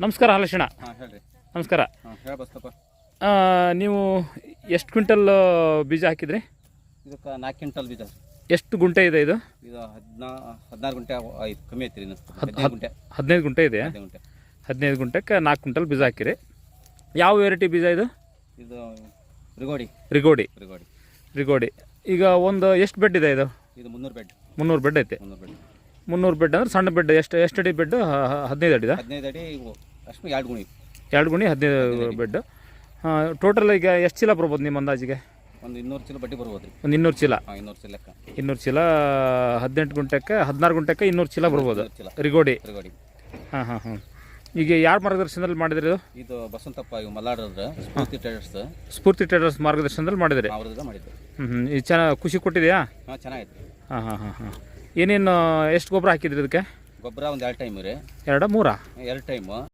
ನಮಸ್ಕಾರ ಹಾಂ ಹೇಳ್ರಿ. ನಮಸ್ಕಾರ. ಹಾಂ ಹೇಳ ಬಸ್ತಪ್ಪ ಆ, ನೀವು ಎಷ್ಟು ಕ್ವಿಂಟಲ್ ಬೀಜ ಹಾಕಿದ್ರಿ? ಇದಕ್ಕೆ ನಾಲ್ಕು ಕ್ವಿಂಟಲ್ ಬೀಜ. ಎಷ್ಟು ಗುಂಟೆ ಇದೆ ಇದು? ಇದು ಹದಿನಾ ಹದಿನಾರು ಗುಂಟೆ ಐದು ಕಮ್ಮಿ ಐತ್ರಿ ಇನ್ನು ಹದಿನೈದು ಗುಂಟೆ. ಹದಿನೈದು ಗುಂಟೆ ಇದೆ ಹದಿನೈದು ಗುಂಟೆ. ಹದಿನೈದು ನಾಲ್ಕು ಕ್ವಿಂಟಲ್ ಬೀಜ ಹಾಕಿರಿ. ಯಾವ ವೆರೈಟಿ ಬೀಜ ಇದು? ಇದು ರಿಗೋಡಿ. ರಿಗೋಡಿ. ರಿಗೋಡಿ. ರಿಗೋಡಿ. ಈಗ ಒಂದು ಎಷ್ಟು ಬೆಡ್ ಇದೆ ಇದು? ಇದು ಮುನ್ನೂರು ಬೆಡ್. ಮುನ್ನೂರು ಬೆಡ್ ಐತೆ. ಮುನ್ನೂರು ಬೆಡ್. ಮುನ್ನೂರು ಬೆಡ್ ಅಂದ್ರೆ ಸಣ್ಣ ಬೆಡ್ ಎಷ್ಟು ಎಷ್ಟು ಅಡಿ ಬೆಡ್ ಹದಿನೈದು ಅಡಿದ? ಹದಿನೈದು ಅಡಿ ಇವು. ಅಷ್ಟು ಎರಡು ಗುಣಿ ಎರಡು ಗುಣಿ ಹದಿನೈದು ಬೆಡ್ ಟೋಟಲ್ ಈಗ ಎಷ್ಟು ಚೀಲ ಬರ್ಬೋದು ನಿಮ್ಮ ಅಂದಾಜಿಗೆ? ಒಂದು ಇನ್ನೂರು ಚೀಲ ಬಡ್ಡಿ ಬರ್ಬೋದು ರೀ. ಒಂದು ಇನ್ನೂರು ಚೀಲ? ಹಾಂ ಇನ್ನೂರು ಚೀಲಕ್ಕ ಲೆಕ್ಕ. ಇನ್ನೂರು ಚೀಲ ಹದಿನೆಂಟು ಗುಂಟೆಕ್ಕೆ ಹದಿನಾರು ಗುಂಟೆಕ್ಕೆ ಇನ್ನೂರು ಚೀಲ ಬರ್ಬೋದು. ಚೀಲ. ರಿಗೋಡಿ? ರಿಗೋಡಿ. ಹಾಂ ಹಾಂ ಹಾಂ. ಈಗ ಯಾರ ಮಾರ್ಗದರ್ಶನದಲ್ಲಿ ಮಾಡಿದ್ರಿ ಇದು? ಇದು ಬಸವಂತಪ್ಪ ಇವು ಮಲ್ಲಾಡ್ರದ್ರ ಸ್ಫೂರ್ತಿ ಟ್ರೇಡರ್ಸ್ ಸ್ಫೂರ್ತಿ ಟ್ರೇಡರ್ಸ್ ಮಾರ್ಗದರ್ಶನದಲ್ಲಿ ಮಾಡಿದ್ರಿ? ಅವ್ರದ್ದು ಮಾಡಿದ್ದು. ಹ್ಞೂ ಹ್ಞೂ ಇದು ಚೆನ್ನಾಗಿ ಖುಷಿ ಕೊಟ್ಟಿದೆಯಾ? ಹಾಂ ಚೆನ್ನಾಗಿತ್ತು ಹಾಂ ಹಾಂ ಹಾಂ ಹಾಂ. ಏನೇನು ಎಷ್ಟು ಗೊಬ್ಬರ ಹಾಕಿದ್ರಿ ಇದಕ್ಕೆ? ಗೊಬ್ಬರ ಒಂದು ಎರಡು ಟೈಮ್ ರೀ. ಎರಡು ಮೂರಾ? ಎರಡು ಟೈಮು.